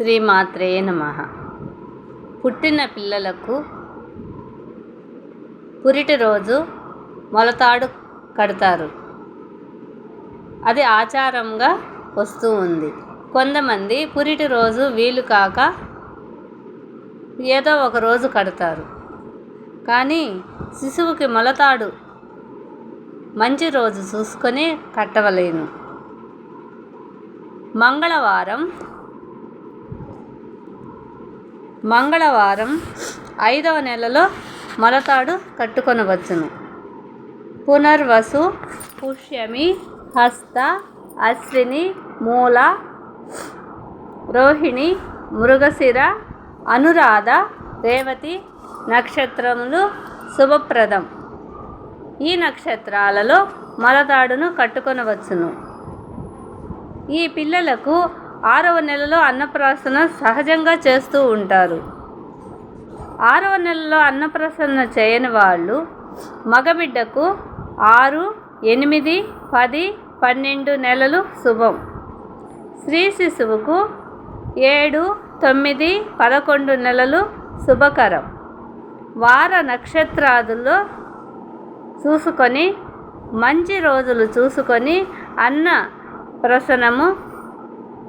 శ్రీమాత్రే నమ. పుట్టిన పిల్లలకు పురిటి రోజు మొలతాడు కడతారు. అది ఆచారంగా వస్తూ ఉంది. కొంతమంది పురిటి రోజు వీలు కాక ఏదో ఒక రోజు కడతారు. కానీ శిశువుకి మొలతాడు మంచి రోజు చూసుకొని కట్టవలేను. మంగళవారం మంగళవారం ఐదవ నెలలో మొలతాడు కట్టుకొనవచ్చును. పునర్వసు పుష్యమి హస్త అశ్విని మూల రోహిణి మృగశిర అనురాధ రేవతి నక్షత్రములు శుభప్రదం. ఈ నక్షత్రాలలో మలతాడును కట్టుకొనవచ్చును. ఈ పిల్లలకు ఆరవ నెలలో అన్నప్రాసన సహజంగా చేస్తూ ఉంటారు. ఆరవ నెలలో అన్నప్రాసన చేయని వాళ్ళు మగబిడ్డకు ఆరు ఎనిమిది పది పన్నెండు నెలలు శుభం. స్త్రీ శిశువుకు ఏడు తొమ్మిది పదకొండు నెలలు శుభకరం. వార నక్షత్రాదుల్లో చూసుకొని మంచి రోజులు చూసుకొని అన్న ప్రసనము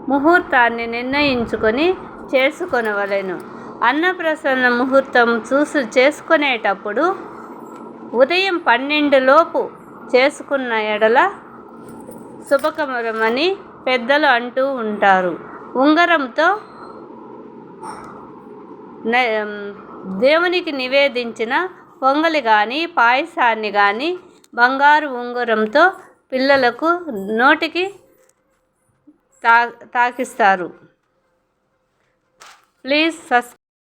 ముహూర్తాన్ని నిర్ణయించుకొని చేసుకొనవలెను. అన్నప్రసన్న ముహూర్తం చూసి చేసుకునేటప్పుడు ఉదయం పన్నెండులోపు చేసుకున్న ఎడల శుభకమరమని పెద్దలు అంటూ ఉంటారు. ఉంగరంతో దేవునికి నివేదించిన పొంగలి కానీ పాయసాన్ని కానీ బంగారు ఉంగరంతో పిల్లలకు నోటికి తా తాకిస్తారు. ప్లీజ్ సస్